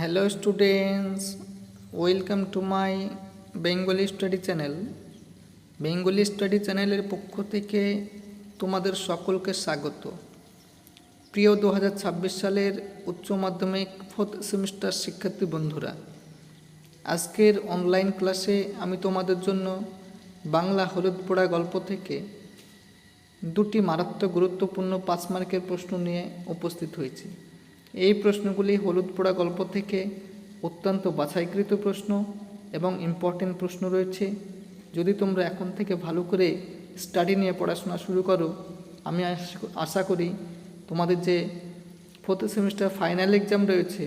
Hello students welcome to my Bengali study channel Bengali study চ্যানেলের পক্ষ থেকে তোমাদের সকলকে স্বাগত। প্রিয় দু হাজার ছাব্বিশ সালের উচ্চ মাধ্যমিক ফোর্থ সেমিস্টার শিক্ষার্থী বন্ধুরা, আজকের অনলাইন ক্লাসে আমি তোমাদের জন্য বাংলা হলুদ পোড়া গল্প থেকে দুটি মারাত্মক গুরুত্বপূর্ণ পাঁচ মার্কের প্রশ্ন নিয়ে উপস্থিত হয়েছি। এই প্রশ্নগুলি হলুদ পোড়া গল্প থেকে অত্যন্ত বাছাইকৃত প্রশ্ন এবং ইম্পর্টেন্ট প্রশ্ন রয়েছে। যদি তোমরা এখন থেকে ভালো করে স্টাডি নিয়ে পড়াশোনা শুরু করো, আমি আশা করি তোমাদের যে ফোর্থ সেমিস্টার ফাইনাল এক্সাম রয়েছে,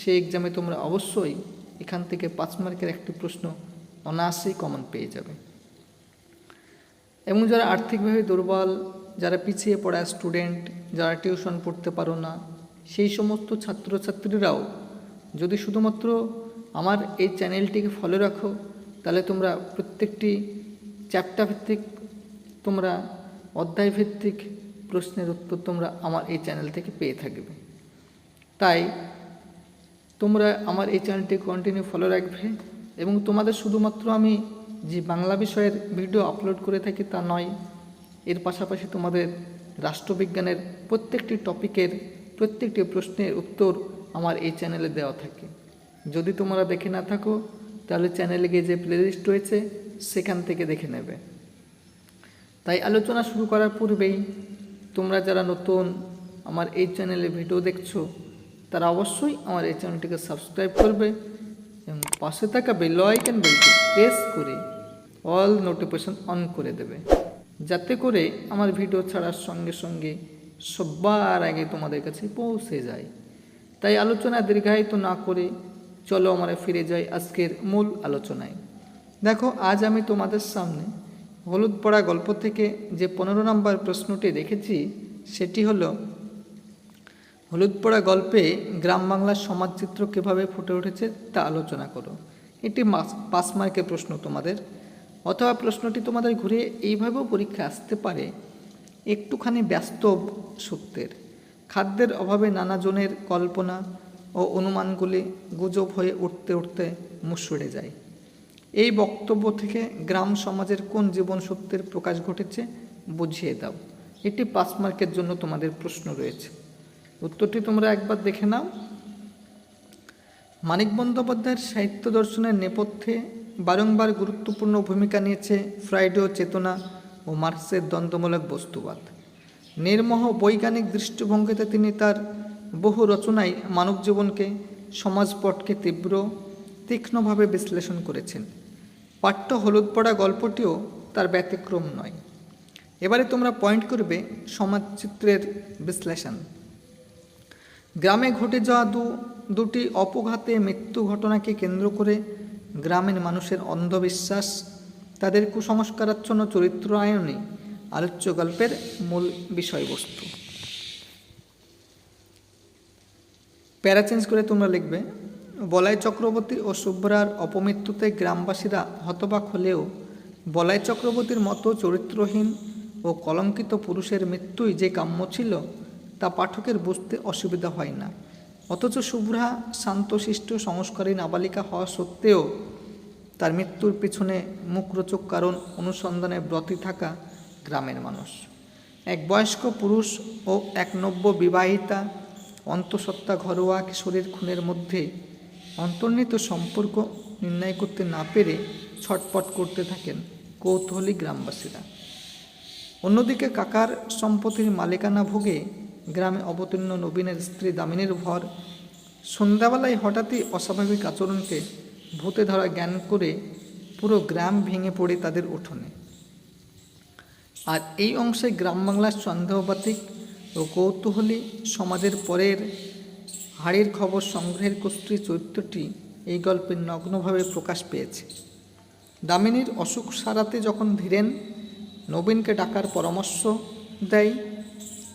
সেই এক্সামে তোমরা অবশ্যই এখান থেকে পাঁচ মার্কের একটি প্রশ্ন অনায়াসেই কমন পেয়ে যাবে। এবং যারা আর্থিকভাবে দুর্বল, যারা পিছিয়ে পড়া স্টুডেন্ট যারা টিউশন পড়তে পারো না সেই সমস্ত ছাত্রছাত্রীরাও যদি শুধুমাত্র আমার এই চ্যানেলটিকে ফলো রাখো, তাহলে তোমরা প্রত্যেকটি চ্যাপ্টার ভিত্তিক তোমরা অধ্যায় ভিত্তিক প্রশ্নের উত্তর তোমরা আমার এই চ্যানেল থেকে পেয়ে থাকবে। তাই তোমরা আমার এই চ্যানেলটি কন্টিনিউ ফলো রাখবে এবং তোমাদের শুধুমাত্র আমি যে বাংলা বিষয়ের ভিডিও আপলোড করে থাকি তা নয়, এর পাশাপাশি তোমাদের রাষ্ট্রবিজ্ঞানের প্রত্যেকটি টপিকের প্রত্যেকটি প্রশ্নের উত্তর আমার এই চ্যানেলে দেওয়া থাকে। যদি তোমরা দেখে না থাকো, তাহলে চ্যানেলে গিয়ে যে প্লেলিস্ট রয়েছে, সেখান থেকে দেখে নেবে। তাই আলোচনা শুরু করার পূর্বেই তোমরা যারা নতুন আমার এই চ্যানেলে ভিডিও দেখছ, তারা অবশ্যই আমার এই চ্যানেলটিকে সাবস্ক্রাইব করবে এবং পাশে থাকা বেল আইকন বেলটি প্রেস করে অল নোটিফিকেশন অন করে দেবে। যাতে করে আমার ভিডিও ছাড়ার সঙ্গে সঙ্গে সবার আগে তোমাদের কাছে পৌঁছে যায়। তাই আলোচনা দীর্ঘায়িত না করে চলো আমরা ফিরে যাই আজকের মূল আলোচনায়। দেখো, আজ আমি তোমাদের সামনে হলুদ পড়া গল্প থেকে যে পনেরো নম্বর প্রশ্নটি রেখেছি সেটি হলো, হলুদ পড়া গল্পে গ্রাম বাংলার সমাজচিত্র কীভাবে ফুটে উঠেছে তা আলোচনা করো। এটি পাস মার্কের প্রশ্ন তোমাদের। অথবা প্রশ্নটি তোমাদের ঘুরে এইভাবেও পরীক্ষা আসতে পারে। একটুখানি ব্যস্তব সত্যের। খাদ্যের অভাবে নানাজনের কল্পনা ও অনুমানগুলি গুজব হয়ে উঠতে উঠতে মুসড়ে যায়। এই বক্তব্য থেকে গ্রাম সমাজের কোন জীবন সত্যের প্রকাশ ঘটেছে বুঝিয়ে দাও। এটি পাস মার্কের জন্য তোমাদের প্রশ্ন রয়েছে। উত্তরটি তোমরা একবার দেখে নাও। মানিক বন্দ্যোপাধ্যায়ের সাহিত্য দর্শনের নেপথ্যে বারংবার গুরুত্বপূর্ণ ভূমিকা নিয়েছে ফ্রাইডে চেতনা ও মার্ক্সের দ্বন্দ্বমূলক বস্তুবাদ। নির্মোহ বৈজ্ঞানিক দৃষ্টিভঙ্গিতে তিনি তার বহু রচনায় মানব জীবনকে সমাজপটকে তীব্র, তীক্ষ্ণভাবে বিশ্লেষণ করেছেন। পাঠ্য হলুদ পড়া গল্পটিও তার ব্যতিক্রম নয়। এবারে তোমরা পয়েন্ট করবে সমাজচিত্রের বিশ্লেষণ। গ্রামে ঘটে যাওয়া দু, দুটি অপঘাতে মৃত্যু ঘটনাকে কেন্দ্র করে গ্রামের মানুষের অন্ধবিশ্বাস তাদের কুসংস্কারাচ্ছন্ন চরিত্র আয়নে আলোচ্য গল্পের মূল বিষয়বস্তু। প্যারা চেঞ্জ করে তোমরা লিখবে, বলাই চক্রবর্তী ও শুভ্রার অপমৃত্যুতে গ্রামবাসীরা হতবাক হলেও বলাই চক্রবর্তীর মতো চরিত্রহীন ও কলঙ্কিত পুরুষের মৃত্যুই যে কাম্য ছিল, তা পাঠকের বুঝতে অসুবিধা হয় না। অথচ শুভ্রা শান্তশিষ্ট সংস্কারী নাবালিকা হওয়া সত্ত্বেও তার মৃত্যুর পিছনে মুখরোচক কারণ অনুসন্ধানে ব্রতী থাকা গ্রামের মানুষ। এক বয়স্ক পুরুষ ও এক নব্য বিবাহিতা অন্তঃসত্ত্বা ঘরোয়া কিশোরীর খুনের মধ্যে অন্তর্নিহিত সম্পর্ক নির্ণয় করতে না পেরে ছটপট করতে থাকেন কৌতূহলী গ্রামবাসীরা। অন্যদিকে কাকার সম্পত্তির মালিকানা ভোগে গ্রামে অবতীর্ণ নবীনের স্ত্রী দামিনীর ভর সন্ধ্যাবেলায় হঠাৎই অস্বাভাবিক আচরণকে ভূতে ধরা জ্ঞান করে পুরো গ্রাম ভেঙে পড়ে তাদের উঠোনে। আর এই অংশে গ্রাম বাংলার সন্দেহবাতিক ও কৌতূহলী সমাজের পরের হাড়ির খবর সংগ্রহের কুষ্টি চরিত্রটি এই গল্পের নগ্নভাবে প্রকাশ পেয়েছে। দামিনীর অসুখ সারাতে যখন ধীরেন, নবীনকে ডাকার পরামর্শ দেয়,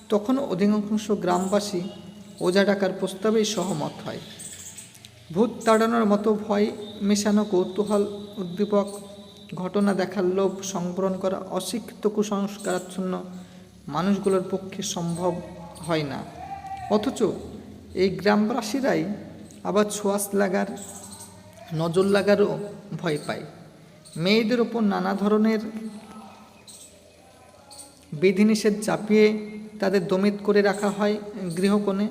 তখনও অধিকাংশ গ্রামবাসী ওঝা ডাকার প্রস্তাবেই সহমত হয়। ভূত তাড়ানোর মতো ভয় মেশানো কৌতূহল উদ্দীপক, ঘটনা দেখার লোভ সংবরণ করা অশিক্ষিত কুসংস্কারাচ্ছন্ন মানুষগুলোর পক্ষে সম্ভব হয় না। অথচ এই গ্রামবাসীরাই আবার ছোঁয়াশ লাগার, নজর লাগারও ভয় পায়। মেয়েদের ওপর নানা ধরনের বিধিনিষেধ চাপিয়ে তাদের দমিত করে রাখা হয় গৃহকোণে।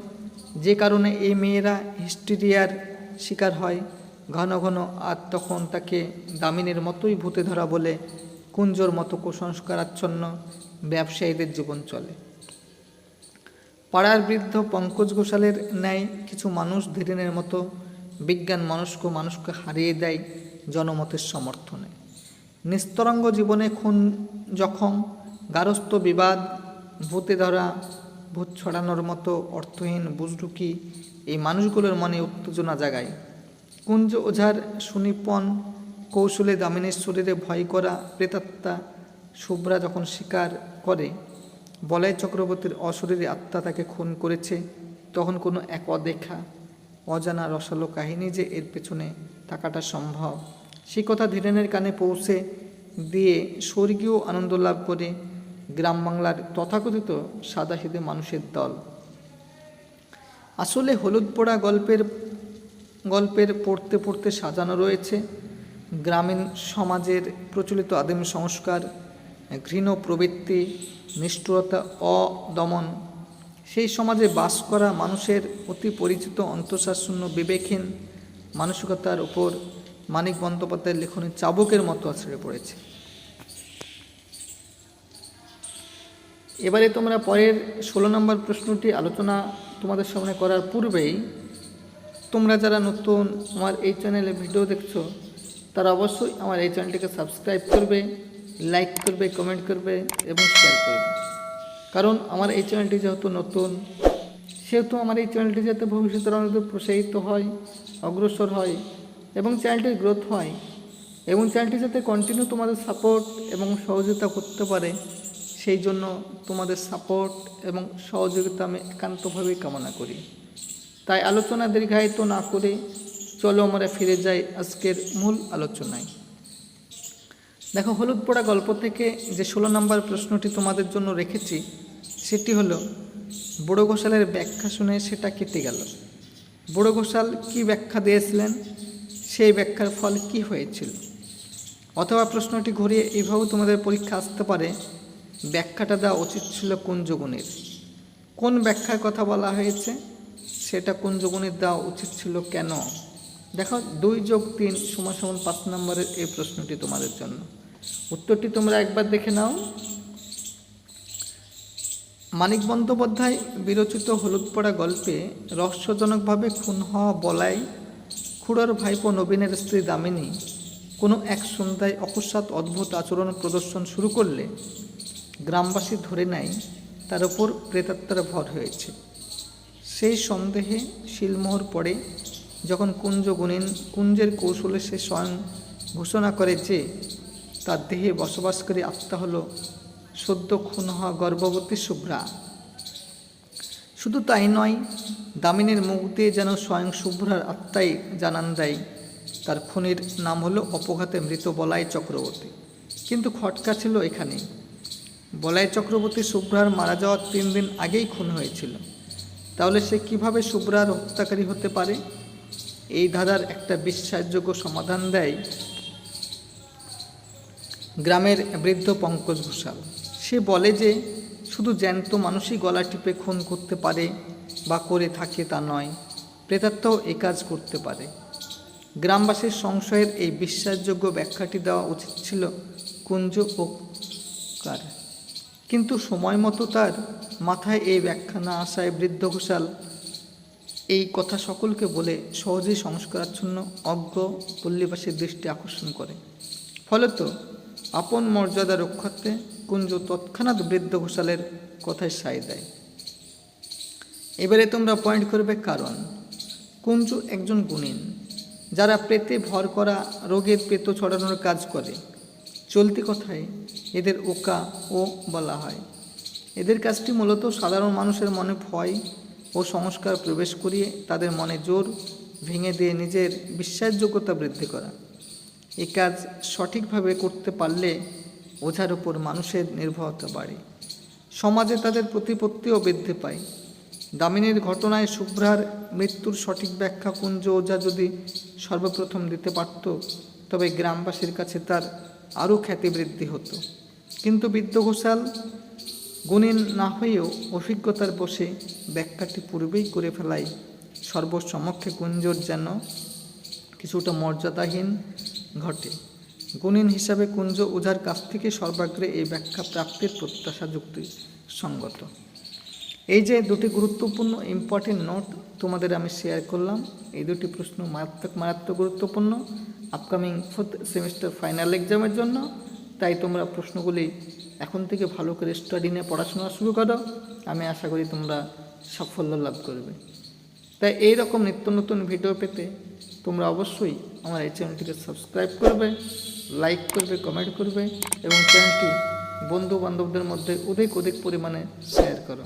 যে কারণে এই মেয়েরা হিস্টিরিয়ার শিকার হয়। ঘন ঘন আর তখন তাকে দামিনীর মতোই ভূতে ধরা বলে কুঞ্জর মতো কুসংস্কারাচ্ছন্ন ব্যবসায়ীদের জীবন চলে। পাড়ার বৃদ্ধ পঙ্কজ ঘোষালের ন্যায় কিছু মানুষ ধীরেনের মতো বিজ্ঞান মনস্ক মানুষকে হারিয়ে দেয় জনমতের সমর্থনে। নিস্তরঙ্গ জীবনে খুন, জখম, গারস্থ বিবাদ, ভূতে ধরা ভূত ছড়ানোর মতো অর্থহীন বুজরুকি এই মানুষগুলোর মনে উত্তেজনা জাগায়। কুঞ্জ ওঝার সুনিপন কৌশলে দামিনীর শরীরে ভয় করা প্রেতাত্মা শুভ্রা যখন স্বীকার করে, বলয় চক্রবর্তীর অশরীরী আত্মা তাকে খুন করেছে, তখন কোনো এক অদেখা, অজানা রসালো কাহিনী যে এর পেছনে থাকাটা সম্ভব। সে কথা ধীরেনের কানে পৌঁছে দিয়ে স্বর্গীয় আনন্দ লাভ করে গ্রাম বাংলার তথাকথিত সাদাসিদে মানুষের দল। আসলে হলুদ পোড়া গল্পের গল্পের পড়তে পড়তে সাজানো রয়েছে। গ্রামীণ সমাজের প্রচলিত আদিম সংস্কার, ঘৃণ প্রবৃত্তি, নিষ্ঠুরতা, অদমন। সেই সমাজে বাস করা মানুষের অতি পরিচিত অন্তঃশাসন্য বিবেকহীন মানসিকতার উপর মানিক বন্দ্যোপাধ্যায়ের লেখনী চাবুকের মতো আছড়ে পড়েছে। এবারে তোমরা পরের ষোলো নম্বর প্রশ্নটি আলোচনা তোমাদের সামনে করার পূর্বেই তোমরা যারা নতুন আমার এই চ্যানেলে ভিডিও দেখছ, তারা অবশ্যই আমার এই চ্যানেলটিকে সাবস্ক্রাইব করবে, লাইক করবে, কমেন্ট করবে এবং শেয়ার করবে। কারণ আমার এই চ্যানেলটি যেহেতু নতুন, সেহেতু আমার এই চ্যানেলটি যাতে ভবিষ্যতে অনেক প্রসারিত হয়, অগ্রসর হয় এবং চ্যানেলটির গ্রোথ হয় এবং চ্যানেলটি যাতে কন্টিনিউ তোমাদের সাপোর্ট এবং সহযোগিতা করতে পারে সেই জন্য তোমাদের সাপোর্ট এবং সহযোগিতা আমি একান্তভাবে কামনা করি। তাই আলোচনা দীর্ঘায়িত না করে চলো আমরা ফিরে যাই আজকের মূল আলোচনায়। দেখো, হলুদ পোড়া গল্প থেকে যে ষোলো নম্বর প্রশ্নটি তোমাদের জন্য রেখেছি, সেটি হলো, বড়ো ঘোষালের ব্যাখ্যা শুনে সেটা কেটে গেল। বড়ো ঘোষাল কী ব্যাখ্যা দিয়েছিলেন? সেই ব্যাখ্যার ফল কি হয়েছিল? অথবা প্রশ্নটি ঘুরিয়ে এইভাবেও তোমাদের পরীক্ষা আসতে পারে। ব্যাখ্যাটা দেওয়া উচিত ছিল কুঞ্জগুণের কোন ব্যাখ্যার কথা বলা হয়েছে, সেটা কুঞ্জগুণের দেওয়া উচিত ছিল কেন? দেখো, দুই যোগ তিন সমান সমান পাঁচ নম্বরের এই প্রশ্নটি তোমাদের জন্য। উত্তরটি তোমরা একবার দেখে নাও। মানিক বন্দ্যোপাধ্যায় বিরচিত হলুদ পড়া গল্পে রহস্যজনকভাবে খুন হওয়া বলাই খুড়োর ভাইপো নবীনের স্ত্রী দামিনী কোনো এক সন্ধ্যায় অকস্মাৎ অদ্ভুত আচরণ প্রদর্শন শুরু করলে গ্রামবাসী ধরে নেয়, তার ওপর প্রেতাত্মার ভর হয়েছে। সেই সন্দেহে শিলমোহর পড়ে, যখন কুঞ্জ গুণিন কুঞ্জের কৌশলে সে স্বয়ং ঘোষণা করে যে, তার দেহে বসবাসকারী আত্মা হল সদ্য খুন হওয়া গর্ভবতী শুভ্রা। শুধু তাই নয়, দামিনীর মুখ দিয়ে যেন স্বয়ং শুভ্রার আত্মাই জানান দেয়, তার খুনির নাম হলো অপঘাতে মৃত বলাই চক্রবর্তী। কিন্তু খটকা ছিল এখানেই বলাই চক্রবর্তী শুভ্রার মারা যাওয়ার তিন দিন আগেই খুন হয়েছিল। তাহলে সে কীভাবে শুভ্রার হত্যাকারী হতে পারে? এই ধাঁধার একটা বিশ্বাসযোগ্য সমাধান দেয় গ্রামের বৃদ্ধ পঙ্কজ ঘোষাল। সে বলে যে, শুধু জ্যান্ত মানুষই গলা টিপে খুন করতে পারে বা করে থাকে তা নয়, প্রেতাত্মাও এই কাজ করতে পারে। গ্রামবাসীর সংশয়ের এই বিশ্বাসযোগ্য ব্যাখ্যাটি দেওয়া উচিত ছিল কুঞ্জ ও কার কিন্তু সময় মতো তার মাথায় এই ব্যাখ্যা না আসায় বৃদ্ধ ঘোষাল এই কথা সকলকে বলে সহজেই সংস্কারাচ্ছন্ন, অজ্ঞ, পল্লীবাসীর দৃষ্টি আকর্ষণ করে। ফলত আপন মর্যাদা রক্ষার্থে কুঞ্জ তৎক্ষণাৎ বৃদ্ধ ঘোষালের কথায় সায় দেয়। এবারে তোমরা পয়েন্ট করবে কারণ। কুঞ্জু একজন গুণিন, যারা প্রেতে ভর করা রোগের পেত ছড়ানোর কাজ করে। চলতি কথায় এদের ওকা ও বলা হয়। এদের কাজটি মূলত সাধারণ মানুষের মনে ভয় ও সংস্কার প্রবেশ করিয়ে তাদের মনে জোর ভেঙে দিয়ে নিজের বিশ্বাসযোগ্যতা বৃদ্ধি করা। এ কাজ সঠিকভাবে করতে পারলে ওঝার উপর মানুষের নির্ভরতা বাড়ে। সমাজে তাদের প্রতিপত্তিও বৃদ্ধি পায়। দামিনীর ঘটনায় শুভ্রার মৃত্যুর সঠিক ব্যাখ্যা কুঞ্জ ওঝা যদি সর্বপ্রথম দিতে পারত, তবে গ্রামবাসীর কাছে তার আরও খ্যাতি বৃদ্ধি হতো। কিন্তু বিদ্য ঘোষাল গুণীন না হয়েও অভিজ্ঞতার বসে ব্যাখ্যাটি পূর্বেই করে ফেলায় সর্বসমক্ষে কুঞ্জর যেন কিছুটা মর্যাদাহীন ঘটে। গুণীন হিসাবে কুঞ্জ ওঝার কাছ থেকে সর্বাগ্রে এই ব্যাখ্যা প্রাপ্তির প্রত্যাশা যুক্তি সঙ্গত এই যে দুটি গুরুত্বপূর্ণ ইম্পর্টেন্ট নোট তোমাদের আমি শেয়ার করলাম, এই দুটি প্রশ্ন মারাত্মক মারাত্মক গুরুত্বপূর্ণ আপকামিং ফোর্থ সেমিস্টার ফাইনাল এক্সামের জন্য। তাই তোমরা প্রশ্নগুলি এখন থেকে ভালো করে স্টাডি নিয়ে পড়াশোনা শুরু করো। আমি আশা করি তোমরা সাফল্য লাভ করবে। তাই এই রকম নিত্য নতুন ভিডিও পেতে তোমরা অবশ্যই আমার এই চ্যানেলটিকে সাবস্ক্রাইব করবে লাইক করবে কমেন্ট করবে এবং চ্যানেলটি বন্ধু বান্ধবদের মধ্যে অধিক অধিক পরিমাণে শেয়ার করো।